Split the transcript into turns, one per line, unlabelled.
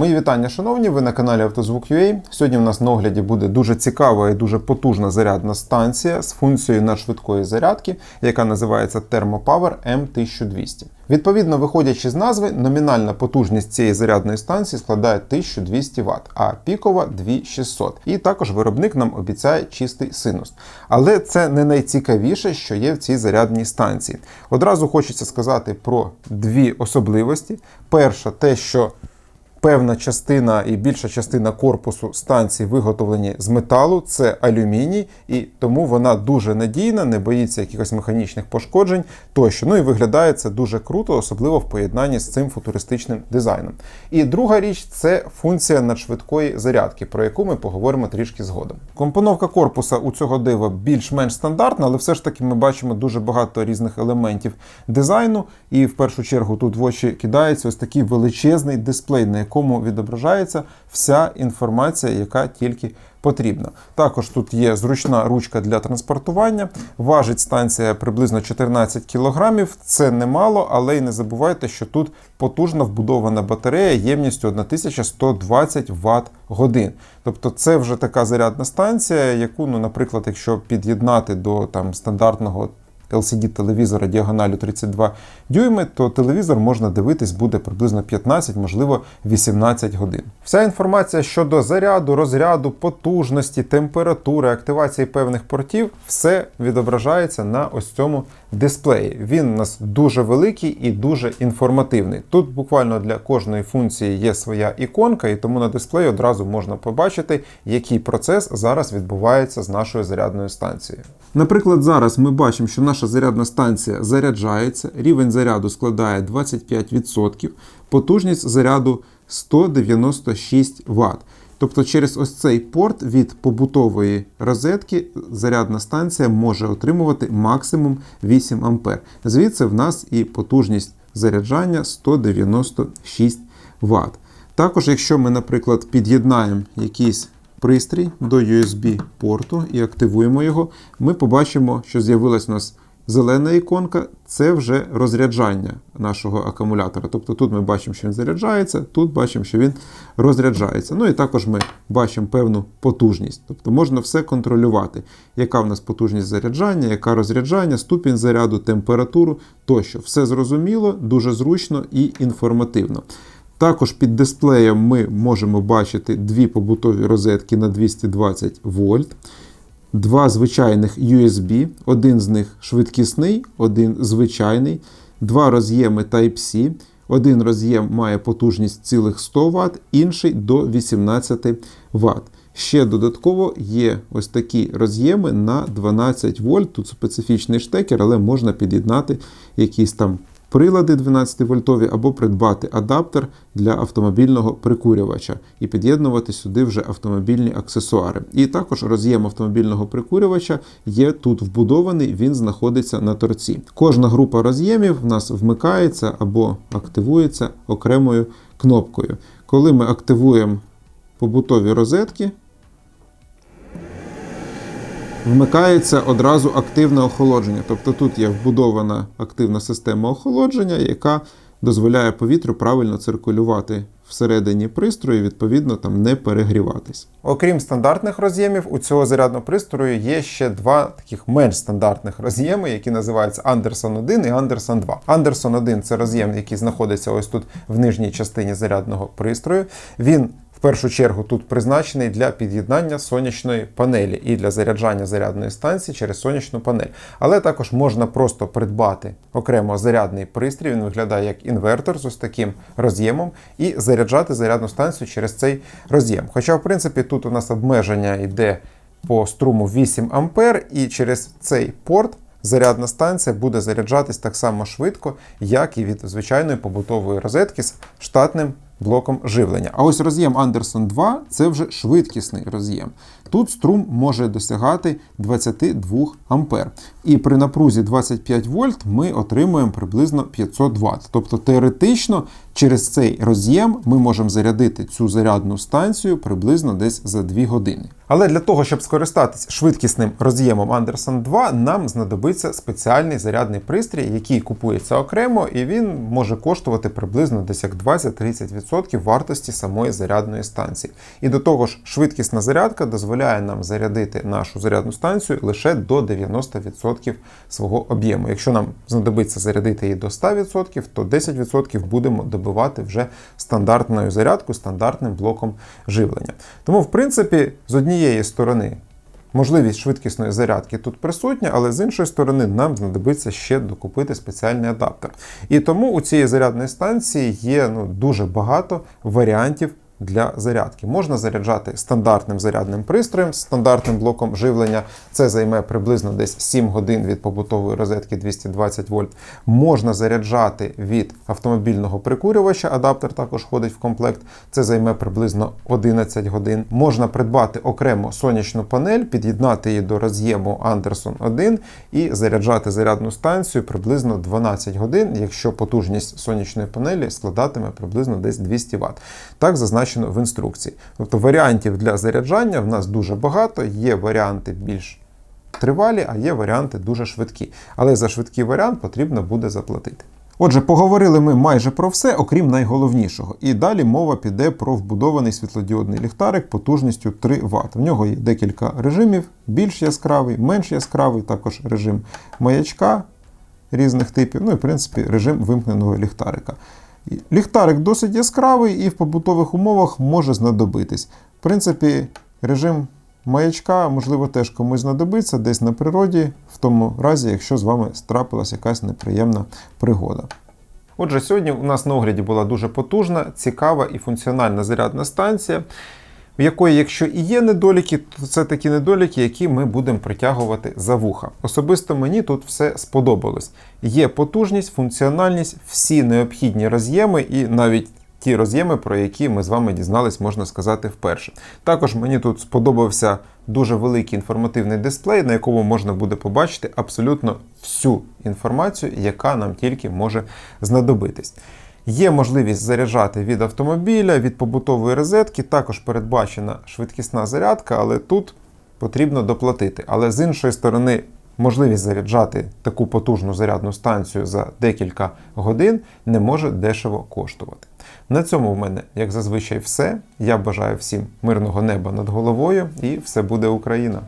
Мої вітання, шановні, ви на каналі Автозвук.ua. Сьогодні у нас на огляді буде дуже цікава і дуже потужна зарядна станція з функцією надшвидкої зарядки, яка називається Thermopower M1200. Відповідно, виходячи з назви, номінальна потужність цієї зарядної станції складає 1200 Вт, а пікова 2600. І також виробник нам обіцяє чистий синус. Але це не найцікавіше, що є в цій зарядній станції. Одразу хочеться сказати про дві особливості. Перша, те, що Певна частина і більша частина корпусу станції виготовлені з металу, це алюміній, і тому вона дуже надійна, не боїться якихось механічних пошкоджень тощо. Ну і виглядає це дуже круто, особливо в поєднанні з цим футуристичним дизайном. І друга річ це функція надшвидкої зарядки, про яку ми поговоримо трішки згодом. Компоновка корпуса у цього дива більш-менш стандартна, але все ж таки ми бачимо дуже багато різних елементів дизайну. І в першу чергу тут в очі кидається ось такий величезний дисплей, на якому відображається вся інформація, яка тільки потрібна. Також тут є зручна ручка для транспортування. Важить станція приблизно 14 кг. Це немало, але й не забувайте, що тут потужна вбудована батарея ємністю 1120 Вт годин. Тобто це вже така зарядна станція, яку, ну, наприклад, якщо під'єднати до там стандартного LCD-телевізора діагоналю 32 дюйми, то телевізор можна дивитись буде приблизно 15, можливо 18 годин. Вся інформація щодо заряду, розряду, потужності, температури, активації певних портів, все відображається на ось цьому дисплеї. Він у нас дуже великий і дуже інформативний. Тут буквально для кожної функції є своя іконка, і тому на дисплеї одразу можна побачити, який процес зараз відбувається з нашою зарядною станцією. Наприклад, зараз ми бачимо, що наша зарядна станція заряджається, рівень заряду складає 25%, потужність заряду 196 Вт. Тобто через ось цей порт від побутової розетки зарядна станція може отримувати максимум 8 А. Звідси в нас і потужність заряджання 196 Вт. Також, якщо ми, наприклад, під'єднаємо якийсь пристрій до USB-порту і активуємо його, ми побачимо, що з'явилась у нас зелена іконка це вже розряджання нашого акумулятора. Тобто тут ми бачимо, що він заряджається, тут бачимо, що він розряджається. Ну і також ми бачимо певну потужність. Тобто можна все контролювати, яка в нас потужність заряджання, яка розряджання, ступінь заряду, температуру тощо. Все зрозуміло, дуже зручно і інформативно. Також під дисплеєм ми можемо бачити дві побутові розетки на 220 вольт, два звичайних USB, один з них швидкісний, один звичайний, два роз'єми Type-C. Один роз'єм має потужність цілих 100 Вт, інший до 18 Вт. Ще додатково є ось такі роз'єми на 12 вольт. Тут специфічний штекер, але можна під'єднати якісь там прилади 12 вольтові або придбати адаптер для автомобільного прикурювача і під'єднувати сюди вже автомобільні аксесуари. І також роз'єм автомобільного прикурювача є тут вбудований, він знаходиться на торці. Кожна група роз'ємів в нас вмикається або активується окремою кнопкою. Коли ми активуємо побутові розетки, Вмикається одразу активне охолодження. Тобто тут є вбудована активна система охолодження, яка дозволяє повітрю правильно циркулювати всередині пристрою, відповідно, там не перегріватись. Окрім стандартних роз'ємів, у цього зарядного пристрою є ще два таких менш стандартних роз'єми, які називаються Anderson 1 і Anderson 2. Anderson 1 це роз'єм, який знаходиться ось тут в нижній частині зарядного пристрою. Він в першу чергу тут призначений для під'єднання сонячної панелі і для заряджання зарядної станції через сонячну панель. Але також можна просто придбати окремо зарядний пристрій, він виглядає як інвертор з ось таким роз'ємом, і заряджати зарядну станцію через цей роз'єм. Хоча, в принципі, тут у нас обмеження йде по струму 8 А, і через цей порт. Зарядна станція буде заряджатись так само швидко, як і від звичайної побутової розетки з штатним блоком живлення. А ось роз'єм Anderson 2 це вже швидкісний роз'єм. Тут струм може досягати 22 А. І при напрузі 25 вольт ми отримуємо приблизно 500 Вт. Тобто теоретично Через цей роз'єм ми можемо зарядити цю зарядну станцію приблизно десь за 2 години. Але для того, щоб скористатись швидкісним роз'ємом Anderson 2, нам знадобиться спеціальний зарядний пристрій, який купується окремо, і він може коштувати приблизно десь як 20-30% вартості самої зарядної станції. І до того ж, швидкісна зарядка дозволяє нам зарядити нашу зарядну станцію лише до 90% свого об'єму. Якщо нам знадобиться зарядити її до 100%, то 10% будемо добивати вже стандартною зарядкою, стандартним блоком живлення. Тому, в принципі, з однієї сторони. Можливість швидкісної зарядки тут присутня, але з іншої сторони нам знадобиться ще докупити спеціальний адаптер. І тому у цієї зарядної станції є ну, дуже багато варіантів для зарядки. Можна заряджати стандартним зарядним пристроєм, стандартним блоком живлення. Це займе приблизно десь 7 годин від побутової розетки 220 вольт. Можна заряджати від автомобільного прикурювача, адаптер також входить в комплект. Це займе приблизно 11 годин. Можна придбати окремо сонячну панель, під'єднати її до роз'єму Anderson 1 і заряджати зарядну станцію приблизно 12 годин, якщо потужність сонячної панелі складатиме приблизно десь 200 Вт. Так зазначено в інструкції. Тобто варіантів для заряджання в нас дуже багато, є варіанти більш тривалі, а є варіанти дуже швидкі. Але за швидкий варіант потрібно буде заплатити. Отже, поговорили ми майже про все, окрім найголовнішого. І далі мова піде про вбудований світлодіодний ліхтарик потужністю 3 Вт. В нього є декілька режимів: більш яскравий, менш яскравий, також режим маячка різних типів, ну і в принципі режим вимкненого ліхтарика. Ліхтарик досить яскравий і в побутових умовах може знадобитись. В принципі, режим маячка, можливо, теж комусь знадобиться десь на природі, в тому разі, якщо з вами страпилась якась неприємна пригода. Отже, сьогодні у нас на огляді була дуже потужна, цікава і функціональна зарядна станція, в якої, якщо і є недоліки, то це такі недоліки, які ми будемо притягувати за вуха. Особисто мені тут все сподобалось. Є потужність, функціональність, всі необхідні роз'єми і навіть. Ті роз'єми, про які ми з вами дізнались, можна сказати, вперше. Також мені тут сподобався дуже великий інформативний дисплей, на якому можна буде побачити абсолютно всю інформацію, яка нам тільки може знадобитись. Є можливість заряджати від автомобіля, від побутової розетки, також передбачена швидкісна зарядка, але тут потрібно доплатити. Але з іншої сторони, можливість заряджати таку потужну зарядну станцію за декілька годин не може дешево коштувати. На цьому в мене, як зазвичай, все. Я бажаю всім мирного неба над головою і все буде Україна!